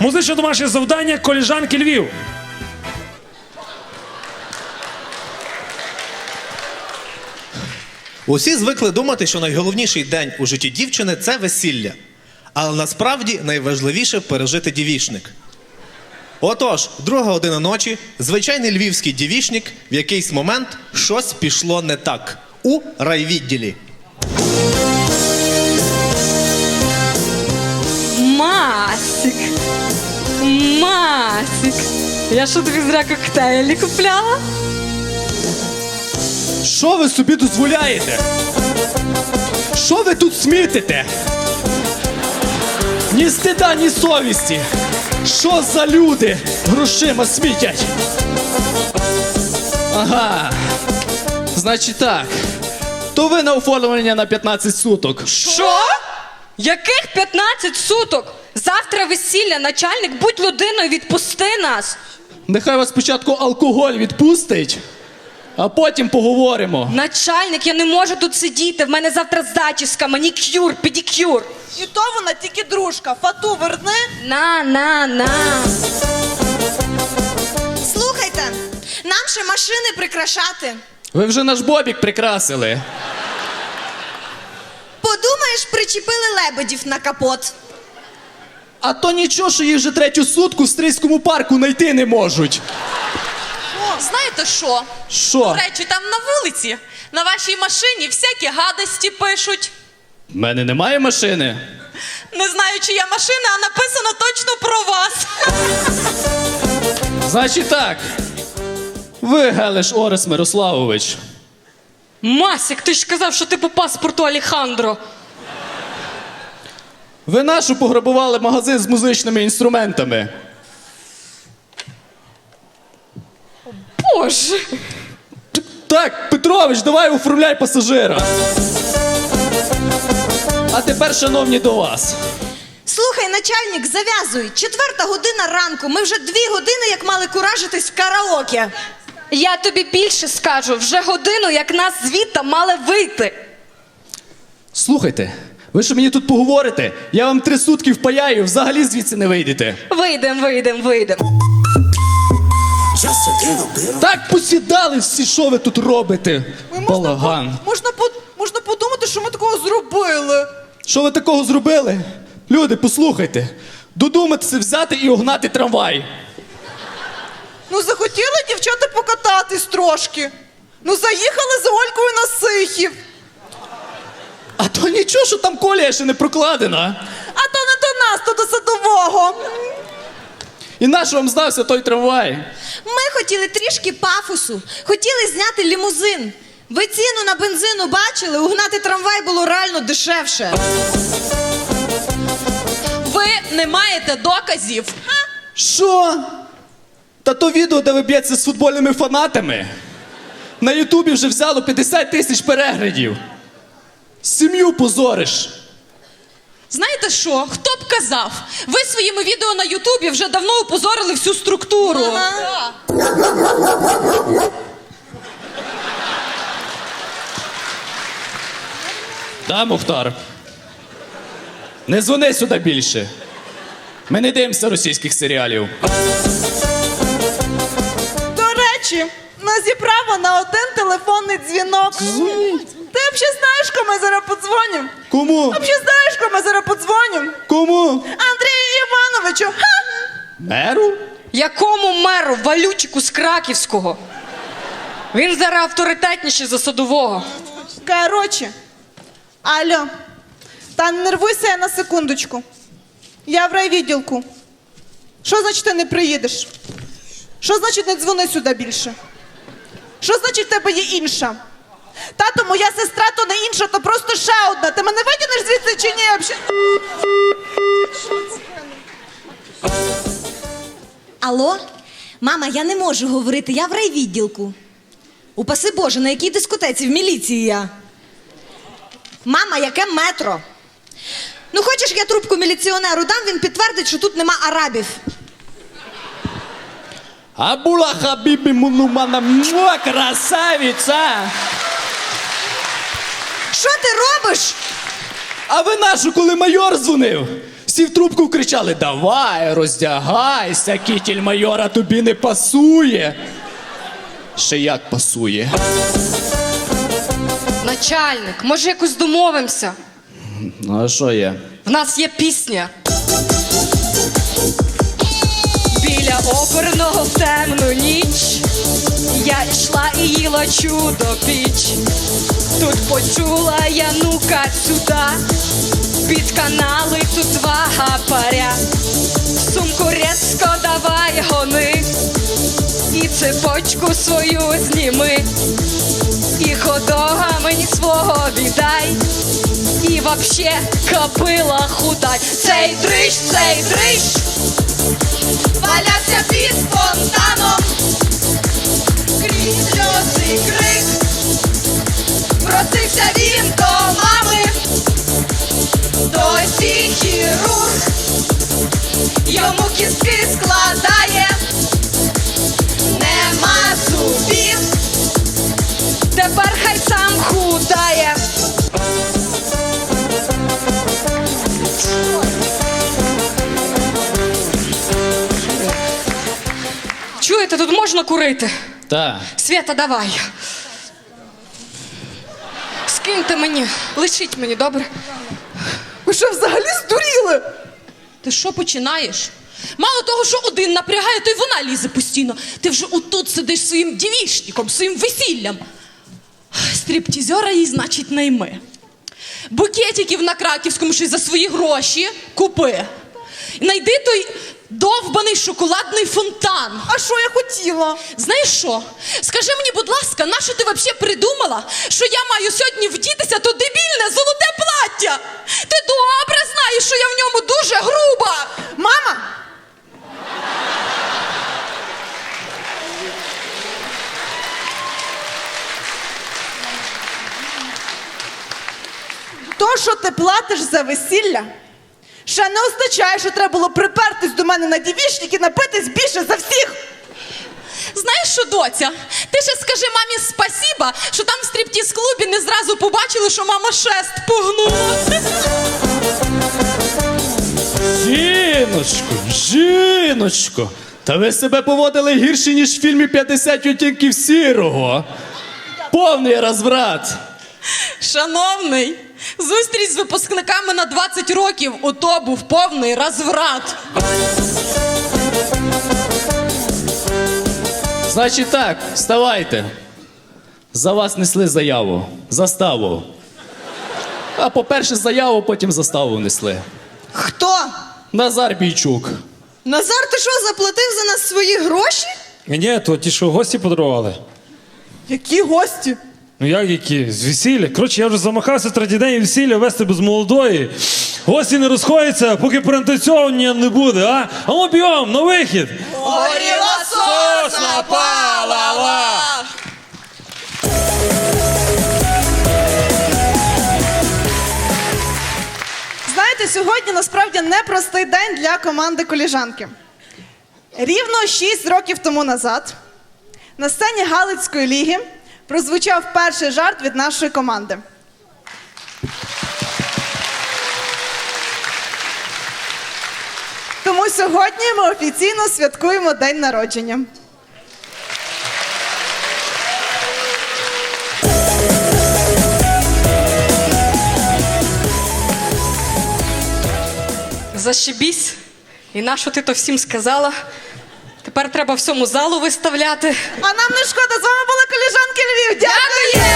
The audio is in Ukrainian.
Музичне домашнє завдання коліжанки Львів. Усі звикли думати, що найголовніший день у житті дівчини це весілля. Але насправді найважливіше пережити дівішник. Отож, друга година ночі, звичайний львівський дівішник в якийсь момент щось пішло не так у райвідділі. Масик. Масик. Я що тобі зря коктейлі купляла? Що ви собі дозволяєте? Що ви тут смітите? Ні стида, ні совісті. Що за люди грошима смітять? Ага. Значить так. То ви на оформлення на 15 суток. Що? Яких 15 суток? Завтра весілля, начальник, будь людиною, відпусти нас. Нехай вас спочатку алкоголь відпустить, а потім поговоримо. Начальник, я не можу тут сидіти. В мене завтра зачіска, манікюр, педикюр. І то вона тільки дружка. Фату верни. На, на, на. Слухайте, нам ще машини прикрашати. Ви вже наш бобік прикрасили. Подумаєш, причепили лебедів на капот. А то нічого, що їх вже третю сутку в стрийському парку знайти не можуть. О, Знаєте що? Що? До речі, там на вулиці, на вашій машині всякі гадості пишуть. В мене немає машини. Не знаю, чия машина, а написано точно про вас. Значить так. Ви, Гелеш Орес Мирославович. Масик, ти ж казав, що ти по паспорту Алехандро. Ви нашу пограбували магазин з музичними інструментами. Боже. Так, Петрович, давай оформляй пасажира. А тепер, шановні, до вас. Слухай, начальник, зав'язуй. Четверта година ранку. Ми вже дві години як мали куражитись в караоке. Я тобі більше скажу, вже годину, як нас звідти мали вийти. Слухайте, ви що мені тут поговорите? Я вам три сутки впаяю, взагалі звідси не вийдете. Вийдем, вийдем, вийдем. Так посідали всі, що ви тут робите? Балаган. Можна, по- можна подумати, що ми такого зробили. Що ви такого зробили? Люди, послухайте. Додуматися взяти і огнати трамвай. Ну, захотіли дівчата покататись трошки. Ну, заїхали за Олькою на Сихів. А то нічого, що там колія ще не прокладена. А то не до нас, то до садового. І наш вам здався той трамвай. Ми хотіли трішки пафосу, хотіли зняти лімузин. Ви ціну на бензину бачили? Угнати трамвай було реально дешевше. Ви не маєте доказів. Що? Та то відео, де ви б'єтеся з футбольними фанатами. На Ютубі вже взяло 50 тисяч переглядів. Сім'ю позориш. Знаєте що? Хто б казав? Ви своїми відео на Ютубі вже давно опозорили всю структуру. Да, Мухтар? Не дзвони сюди більше. Ми не дивимося російських серіалів. До речі, нас право на один телефонний дзвінок. Взагалі знаєш, кому ми зараз подзвонимо? Кому? Взагалі знаєш, кому ми зараз подзвонимо? Кому? Андрію Івановичу. Ха! Меру? Якому меру валючику з Краківського? Він зараз авторитетніший за садового. Короче, алло, та не нервуйся я на секундочку. Я в райвідділку. Що значить ти не приїдеш? Що значить не дзвони сюди більше? Що значить в тебе є інша? Тато, моя сестра то не інша, то просто ще одна. Ти мене витягнеш звідси чи ні? Алло? Мама, я не можу говорити, я в райвідділку. Упаси Боже, на якій дискотеці в міліції я? Мама, яке метро? Ну, хочеш, я трубку міліціонеру дам, він підтвердить, що тут нема арабів. Абула хабібі мунумана муа, красавиця! Що ти робиш? А ви нашу, коли майор дзвонив? Всі в трубку кричали: Давай, роздягайся, кітіль майора тобі не пасує. Ще як пасує. Начальник, може якось домовимося? Ну а що є? В нас є пісня. Біля оперного в темну ніч я йшла і їла чудо піч. Тут почула я ну-ка сюда, під канали тут два гапаря. Сумку резко давай гони, і цепочку свою зніми, і ходога мені свого віддай. І вообще копила худай. Цей дрищ, цей дрищ валявся під фонтаном. Сльози крик. Просився він до мами. Досі хірург. Йому кістки складає. Нема зубів. Тепер хай сам худає. Чуєте, тут можна курити? Так. Свята, давай. Скиньте мені, лишіть мені, добре? Ви що взагалі здуріли? Ти що починаєш? Мало того, що один напрягає, то й вона лізе постійно. Ти вже отут сидиш своїм дівішником, своїм весіллям. Стріптізера їй, значить, найми. Букетиків на краківському ще за свої гроші купи. Найди той довбаний шоколадний фонтан. А що я хотіла? Знаєш що? Скажи мені, будь ласка, на що ти взагалі придумала, що я маю сьогодні вдітися то дебільне золоте плаття? Ти добре знаєш, що я в ньому дуже груба. Мама! То, що ти платиш за весілля, ще не означає, що треба було припертись до мене на дівішник і напитись більше за всіх. Знаєш що, доця? Ти ще скажи мамі спасіба, що там в стриптіз-клубі не зразу побачили, що мама шест погнула. Жіночко, жіночко. Та ви себе поводили гірше, ніж в фільмі 50 відтінків сірого. Повний розврат. Шановний, зустріч з випускниками на 20 років, ото був повний розврат. Значить так, вставайте. За вас несли заяву. Заставу. А по-перше, заяву, потім заставу несли. Хто? Назар Бійчук. Назар, ти що, заплатив за нас свої гроші? Ні, то ті, що гості подарували. Які гості? Ну як які? З весілля. Коротше, я вже замахався третій день весілля вести без молодої. Гості не розходяться, поки перентацьовування не буде, а? А ну бігом, на вихід! Горіла Сосна палала! Знаєте, сьогодні насправді непростий день для команди коліжанки. Рівно 6 років тому назад на сцені Галицької ліги прозвучав перший жарт від нашої команди. Тому сьогодні ми офіційно святкуємо день народження. Зашибісь. І на що ти то всім сказала? Тепер треба всьому залу виставляти. А нам не шкода, з вами були коліжанки Львів. Дякую!